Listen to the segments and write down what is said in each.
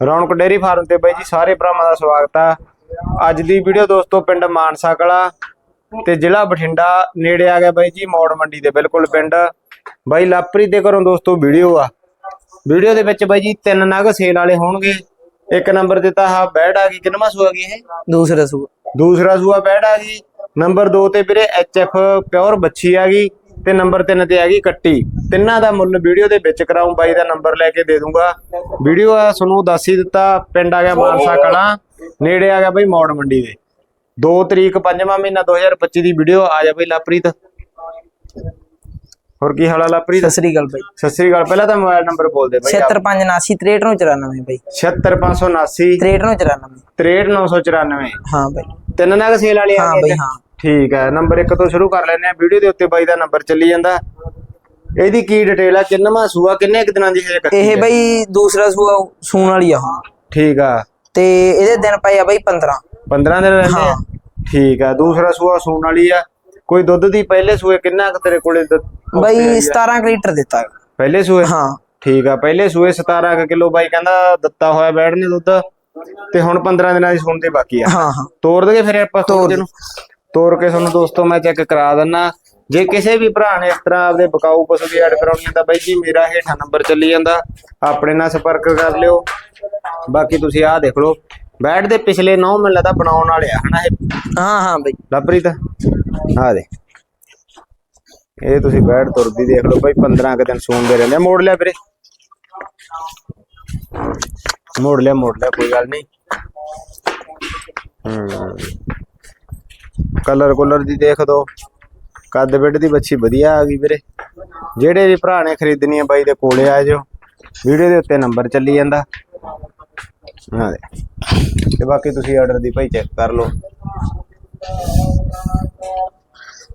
ਰੌਣਕ dairy farm ਤੇ ਬਾਈ ਜੀ ਸਾਰੇ ਭਰਾਵਾਂ ਦਾ ਸਵਾਗਤ ਆ। ਅੱਜ ਦੀ ਵੀਡੀਓ ਦੋਸਤੋ ਪਿੰਡ ਮਾਨਸਾ ਕਲਾ ਤੇ ਜ਼ਿਲ੍ਹਾ ਬਠਿੰਡਾ ਨੇੜੇ ਆ ਗਿਆ ਬਾਈ ਜੀ ਮੌੜ ਮੰਡੀ ਦੇ ਬਿਲਕੁਲ ਪਿੰਡ। ਬਾਈ ਲਾਪਰੀ ਦੇ ਘਰੋਂ ਦੋਸਤੋ ਵੀਡੀਓ ਆ। ਵੀਡੀਓ ਦੇ ਵਿੱਚ ਬਾਈ ਜੀ ਤਿੰਨ ਨਗ ਸੇਲ ਵਾਲੇ ਹੋਣਗੇ। ਇੱਕ ਨੰਬਰ ਤੇ ਤਾਂ ਆਹ ਬੈਡ ਆ ਗਈ ਕਿੰਨਵਾਂ ਸੂਆ ਗਈ ਇਹ? ਦੂਸਰਾ ਸੂਆ। ਦੂਸਰਾ ਸੂਆ ਬੈਡ ਆ ਗਈ। ਨੰਬਰ 2 ਤੇ ਵੀਰੇ ਐਫ ਪਿਓਰ ਬੱਚੀ ਆ ਗਈ। ਤੇ ਨੰਬਰ 3 ਤੇ ਆ ਗਈ ਕੱਟੀ। ਤਿੰਨਾਂ ਦਾ ਮੁੱਲ ਵੀਡੀਓ ਦੇ ਵਿੱਚ ਕਰਾਉਂ ਬਾਈ ਦਾ ਨੰਬਰ ਲੈ ਕੇ ਦੇ ਦੂੰਗਾ। ਵੀਡੀਓ ਆ ਤੁਹਾਨੂੰ ਦੱਸ ਹੀ ਦਿੱਤਾ ਪਿੰਡ ਆ ਗਿਆ ਮਾਨਸਾ ਕਲਾਂ ਨੇੜੇ ਆ ਗਿਆ ਬਈ ਮੌੜ ਮੰਡੀ ਦੇ। 2 ਤਰੀਕ 5ਵਾਂ ਮਹੀਨਾ 2025 ਦੀ ਵੀਡੀਓ ਆ ਜਾ ਬਈ ਲਾਪ੍ਰੀਤ। ਹੋਰ ਕੀ ਹਾਲ ਆ ਲਾਪ੍ਰੀਤ? ਸਤਿ ਸ੍ਰੀ ਅਕਾਲ ਬਾਈ। ਸਤਿ ਸ੍ਰੀ ਅਕਾਲ ਪਹਿਲਾਂ ਤਾਂ ਮੋਬਾਈਲ ਨੰਬਰ ਬੋਲ ਦੇ ਬਈ। 7579 6394 ਬਾਈ। 76579 6394 63994 ਹਾਂ ਬਾਈ। ਤਿੰਨ ਨਗ ਸੇਲ ਵਾਲੇ ਆ ਹਾਂ ਬਈ? ਹਾਂ। ਠੀਕ ਹੈ ਨੰਬਰ 1 ਤੋਂ ਸ਼ੁਰੂ ਕਰ ਲੈਂਦੇ ਆ ਵੀਡੀਓ ਦੇ ਉੱਤੇ ਬਾਈ ਦਾ ਨੰਬਰ ਚੱਲੀ ਜਾਂਦਾ। ਇਹਦੀ ਕੀ ਡਿਟੇਲ ਆ? ਕਿੰਨਵਾਂ ਸੂਆ ਕਿੰਨੇ ਕੁ ਦਿਨਾਂ ਦੀ ਹੈ ਕੱਟੀ ਇਹ ਹੈ? ਬਾਈ ਦੂਸਰਾ ਸੂਆ ਸੂਣ ਵਾਲੀ ਆ। ਹੁਣ ਠੀਕ ਆ। ਤੇ ਇਹਦੇ ਦਿਨ ਪਏ ਆ ਬਾਈ 15 15 ਦਿਨ ਰਹਿੰਦੇ ਆ? ਹਾਂ। ਠੀਕ ਆ। ਦੂਸਰਾ ਸੂਆ ਸੂਣ ਵਾਲੀ ਆ। ਕੋਈ ਦੁੱਧ ਦੀ ਪਹਿਲੇ ਸੂਏ ਕਿੰਨਾ ਕੁ ਤੇਰੇ ਕੋਲੇ ਬਾਈ 17 ਕੁ ਲੀਟਰ ਦਿੱਤਾ। ਪਹਿਲੇ ਸੂਏ? ਹਾਂ। ਠੀਕ ਆ। ਪਹਿਲੇ ਸੂਏ 17 ਕਿਲੋ ਬਾਈ ਕਹਿੰਦਾ ਦਿੱਤਾ ਹੋਇਆ ਬੈੜ ਨੇ ਦੁੱਧ। ਤੇ ਹੁਣ 15 ਦਿਨਾਂ ਦੀ ਸੂਣ ਦੀ ਬਾਕੀ ਆ। ਹਾਂ ਹਾਂ। ਤੋੜ ਦਗੇ ਫਿਰ ਆਪਾਂ ਤੋੜ ਨੂੰ। ਤੋੜ ਕੇ ਤੁਹਾਨੂੰ ਦੋਸਤੋ ਮੈਂ ਚੈੱਕ ਕਰਾ ਦਿੰਨਾ। ਜੇ ਕਿਸੇ ਵੀ ਭਰਾ ਨੇ ਇਸ ਤਰ੍ਹਾਂ ਆਪਦੇ ਬਕਾਊ ਪਸ਼ੂ ਦੀ ਐਡ ਕਰਾਉਣੀ ਹੈ ਤਾਂ ਬਾਈ ਜੀ ਮੇਰਾ ਹੇਠਾਂ ਨੰਬਰ ਚੱਲੀ ਜਾਂਦਾ। ਆਪਣੇ ਨਾਲ ਸੰਪਰਕ ਕਰ ਲਿਓ। ਬਾਕੀ ਤੁਸੀਂ ਆਹ ਦੇਖ ਲਓ। ਬੈਡ ਦੇ ਪਿਛਲੇ 9 ਮੈਨੂੰ ਲੱਗਦਾ ਬਣਾਉਣ ਵਾਲੇ ਆ ਹਨਾ ਇਹ? ਹਾਂ ਹਾਂ ਬਾਈ। ਲਵਪ੍ਰੀਤ ਆਹ ਦੇ ਇਹ ਤੁਸੀਂ ਬੈਡ ਤੁਰਦੀ ਦੇਖ ਲਓ ਬਾਈ 15 ਕੁ ਦਿਨ ਸੂਣਦੇ ਰਹਿੰਦੇ ਆ। ਮੋੜ ਲਿਆ ਵੀਰੇ। ਮੋੜ ਲਿਆ ਮੋੜ ਲਿਆ ਕੋਈ ਗੱਲ ਨਹੀਂ। ਹੂੰ। ਕਲਰ ਕੁਲਰ ਦੀ ਦੇਖ ਦੋ। ਕੱਦ ਬਿੱਡ ਦੀ ਬੱਚੀ ਵਧੀਆ ਆ ਗਈ ਵੀਰੇ। ਜਿਹੜੇ ਵੀ ਭਰਾ ਨੇ ਖਰੀਦਣੀ ਹੈ ਬਾਈ ਦੇ ਕੋਲੇ ਆ ਜਾਓ ਵੀਡੀਓ ਦੇ ਉੱਤੇ ਨੰਬਰ ਚੱਲੀ ਜਾਂਦਾ। ਹਾਂ ਦੇ। ਤੇ ਬਾਕੀ ਤੁਸੀਂ ਆਰਡਰ ਦੀ ਭਾਈ ਚੈੱਕ ਕਰ ਲਓ।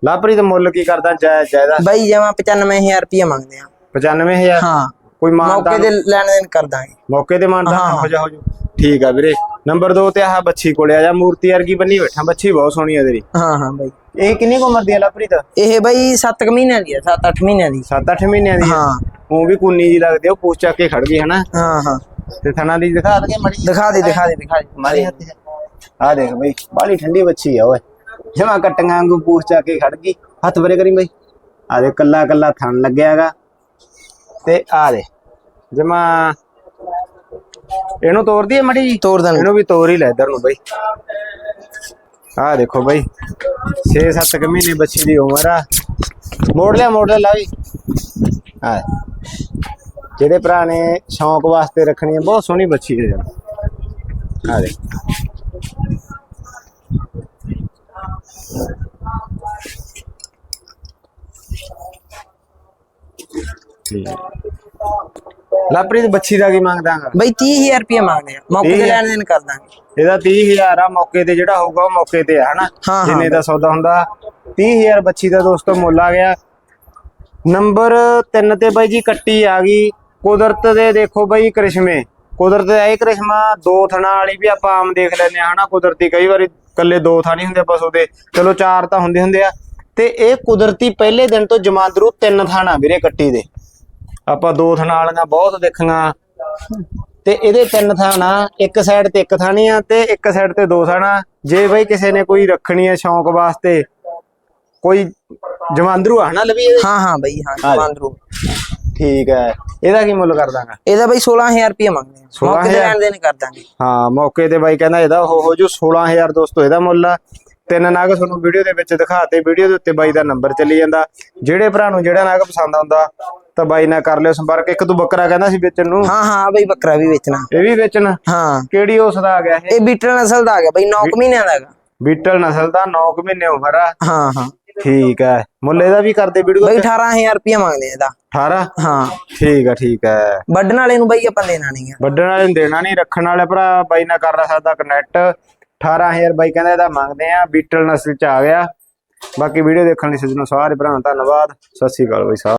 ਲਾਪਰੀ ਦਾ ਮੁੱਲ ਕੀ ਕਰਦਾ? ਜਾਇ ਜਾਇਦਾ? ਬਾਈ ਜਮਾ 95000 ਰੁਪਏ ਮੰਗਦੇ ਆ। 95000 ਹਾਂ। ਕੋਈ ਮੌਕੇ ਮਾਨਤਾ ਦੇ ਲੈਣ ਦੇਣ ਕਰ ਦਾਂਗੇ। ਮੌਕੇ ਮਾਨਤਾ ਹਾਂ, ਹੋ ਜਾ ਹੋ ਜਾ। ਠੀਕ ਆ ਵੀਰੇ। ਨੰਬਰ 2 ਤੇ ਆਹ ਬੱਚੀ ਕੋਲੇ ਆ ਜਾ ਮੂਰਤੀ ਵਰਗੀ ਬੰਨੀ ਬੈਠਾ ਬੱਚੀ ਬਹੁਤ ਸੋਹਣੀ ਆ ਤੇਰੀ। ਹਾਂ ਹਾਂ ਬਾਈ। ਇਹ ਕਿੰਨੀ ਕੁ ਉਮਰ ਦੀ ਆ ਲਾਪਰੀਤ ਇਹ ਬਾਈ 7 ਕੁ ਮਹੀਨਿਆਂ ਦੀ ਆ 7-8 ਮਹੀਨਿਆਂ ਦੀ। 7-8 ਮਹੀਨਿਆਂ ਦੀ ਹਾਂ। ਉਹ ਵੀ ਕੁੰਨੀ ਜੀ ਲੱਗਦੀ ਉਹ ਪੂਛ ਚੱਕ ਕੇ ਖੜ ਗਈ ਹਨਾ? ਹਾਂ ਹਾਂ। ਤੇ ਥਣਾ ਦੀ ਦਿਖਾ ਦਗੇ ਮੜੀ ਦਿਖਾ ਦੇ ਦਿਖਾ ਦੇ ਦਿਖਾ ਦੇ। ਮਾਰੀ ਹੱਥ ਆ ਦੇਖ ਬਈ ਬਾਲੀ ਠੰਡੀ ਬੱਚੀ ਆ ਓਏ। ਜਮਾ ਕਟੀਆਂ ਵਾਂਗੂ ਪੂਛ ਚੱਕ ਕੇ ਖੜ ਗਈ। ਹੱਥ ਬਰੇ ਕਰੀ ਬਈ। ਆ ਦੇ ਕੱਲਾ ਕੱਲਾ ਥਣ ਲੱਗਿਆਗਾ ਤੇ ਆ ਦੇ ਜਮਾ ਇਹਨੂੰ ਤੋੜਦੀ ਹੈ ਮੜੀ ਤੋੜ ਦੇਣ ਇਹਨੂੰ ਵੀ ਤੋੜ ਹੀ ਲੈ ਇਧਰ ਨੂੰ ਬਈ। ਆ ਦੇਖੋ ਬਈ 6-7 ਕੁ ਮਹੀਨੇ ਬੱਚੀ ਦੀ ਉਮਰ ਆ। ਮੋੜ ਲਿਆ ਮੋੜ ਲਿਆ ਲਾ ਵੀ ਆ ਜਿਹੜੇ ਭਰਾ ਨੇ ਸ਼ੌਂਕ ਵਾਸਤੇ ਰੱਖਣੀ ਹੈ ਬਹੁਤ ਸੋਹਣੀ ਬੱਚੀ ਹੈ ਯਾਰ। ਆ ਦੇ ਲਾਪਰੀ ਦੀ ਬੱਚੀ ਦਾ ਕੀ ਮੰਗਦਾਗਾ ਬਾਈ 30000 ਰੁਪਏ ਮੰਗਦੇ ਆ। ਮੌਕੇ ਤੇ 30,000 ਲੈਣ ਦੇਣ ਕਰ ਦਾਂਗੇ। ਇਹਦਾ 30000 ਆ ਮੌਕੇ ਤੇ ਜਿਹੜਾ ਹੋਊਗਾ ਉਹ ਮੌਕੇ ਤੇ ਆ ਹਨਾ? ਹਾਂ, ਜਿੰਨੇ ਦਾ ਸੌਦਾ ਹੁੰਦਾ। 30000 ਬੱਚੀ ਦਾ ਦੋਸਤੋ ਮੁੱਲ ਆ ਗਿਆ। ਨੰਬਰ 3 ਤੇ ਬਾਈ ਜੀ ਕੱਟੀ ਆ ਗਈ। ਕੁਦਰਤ ਦੇ ਦੇਖੋ ਬਾਈ ਕ੍ਰਿਸ਼ਮੇ। ਕੁਦਰਤ ਦਾ ਇਹ ਕ੍ਰਿਸ਼ਮਾ ਦੋ ਥਣਾ ਵਾਲੀ ਵੀ ਆਪਾਂ ਆਮ ਦੇਖ ਲੈਂਦੇ ਆ ਹਨਾ? ਕੁਦਰਤੀ ਕਈ ਵਾਰੀ ਕੱਲੇ ਦੋ ਥਾਂ ਨਹੀਂ ਹੁੰਦੇ ਪਸ਼ੂ ਦੇ ਚਲੋ ਚਾਰ ਤਾਂ ਹੁੰਦੇ ਹੁੰਦੇ ਆ। ਤੇ ਇਹ ਕੁਦਰਤੀ ਪਹਿਲੇ ਦਿਨ ਤੋਂ ਜਮਾਂਦਰੂ ਤਿੰਨ ਥਾਣਾ ਵੀਰੇ ਕੱਟੀ ਦੇ। ਆਪਾਂ ਦੋ ਥਣਾ ਵਾਲੀਆਂ ਬਹੁਤ ਦੇਖੀਆਂ ਤੇ ਇਹਦੇ ਤਿੰਨ ਥਾਣਾ ਇੱਕ ਸਾਈਡ ਤੇ ਇੱਕ ਥਾਣੀ ਆ ਤੇ ਇੱਕ ਸਾਈਡ ਤੇ ਦੋ ਥਾਣਾ ਜੇ ਬਈ ਕਿਸੇ ਨੇ ਕੋਈ ਰੱਖਣੀ ਹੈ ਸ਼ੌਂਕ ਵਾਸਤੇ ਕੋਈ ਜਮਾਂਦਰੂ ਆ ਨਾ ਲਵੀ ਇਹਦੇ ਹਾਂ ਹਾਂ ਬਾਈ ਹਾਂ ਆ। ਜਮਾਂਦਰੂ। ਠੀਕ ਹੈ। ਇਹਦਾ ਕੀ ਮੁੱਲ ਕਰ ਦਾਂਗਾ? ਇਹਦਾ ਬਾਈ 16000 ਰੁਪਏ ਮੰਗਦੇ ਆ। ਮੌਕੇ ਤੇ 16,000 ਲੈਣ ਦੇਣ ਕਰ ਦਾਂਗੇ। ਹਾਂ ਮੌਕੇ ਤੇ ਬਾਈ ਕਹਿੰਦਾ ਇਹਦਾ ਹੋ ਹੋ ਜੂ 16000 ਦੋਸਤੋ ਇਹਦਾ ਮੁੱਲ ਆ। ਤਿੰਨ ਨਾਗ ਤੁਹਾਨੂੰ ਵੀਡੀਓ ਦੇ ਵਿੱਚ ਦਿਖਾਤੇ ਵੀਡੀਓ ਦੇ ਉੱਤੇ ਬਾਈ ਦਾ ਨੰਬਰ ਚੱਲੀ ਜਾਂਦਾ। ਜਿਹੜੇ ਭਰਾ ਨੂੰ ਜਿਹੜਾ ਨਾਗ ਪਸੰਦ ਆਉਂਦਾ ਤਾਂ ਬਾਈ ਨਾਲ ਕਰ ਲਿਓ ਸੰਪਰਕ। ਇੱਕ ਤੂੰ ਬੱਕਰਾ ਕਹਿੰਦਾ ਸੀ ਵੇਚਣ ਨੂੰ। ਹਾਂ ਹਾਂ ਬਾਈ ਬੱਕਰਾ ਵੀ ਵੇਚਣਾ। ਇਹ ਵੀ ਵੇਚਣ? ਹਾਂ। ਕਿਹੜੀ ਉਸ ਦਾ ਆ ਗਿਆ ਇਹ? ਇਹ ਬੀਟਲ ਨਸਲ ਦਾ ਆ ਗਿਆ ਬਾਈ 9 ਮਹੀਨਿਆਂ ਦਾ ਹੈਗਾ ਬੀਟਲ ਨਸਲ ਦਾ 9 ਮਹੀਨੇ ਉਮਰ ਆ। ਹਾਂ ਹਾਂ। ਠੀਕ ਹੈ ਮੁੱਲ ਇਹਦਾ ਵੀ ਕਰਦੇ ਵੀਡੀਓ ਬਾਈ 18000 ਰੁਪਏ ਮੰਗਦੇ ਆ ਇਹਦਾ। 18 ਹਾਂ। ਠੀਕ ਹੈ ਠੀਕ ਹੈ ਵੱਢਣ ਵਾਲੇ ਨੂੰ ਬਾਈ ਆਪਾਂ ਦੇਣਾ ਨਹੀਂ ਆ। ਵੱਢਣ ਵਾਲੇ ਨੂੰ ਦੇਣਾ ਨਹੀਂ ਰੱਖਣ ਵਾਲੇ ਭਰਾ ਬਾਈ ਨਾਲ ਕਰ ਸਕਦਾ ਕਨੈਕਟ 18000 ਬਾਈ ਕਹਿੰਦਾ ਇਹਦਾ ਮੰਗਦੇ ਆ ਬੀਟਲ ਨਸਲ ਚ ਆ ਗਿਆ। ਬਾਕੀ ਵੀਡੀਓ ਦੇਖਣ ਲਈ ਸੱਜਣੋ ਸਾਰੇ ਭਰਾਵਾਂ ਦਾ ਧੰਨਵਾਦ। ਸਤਿ ਸ਼੍ਰੀ ਅਕਾਲ ਬਾਈ ਸਾਹਿਬ।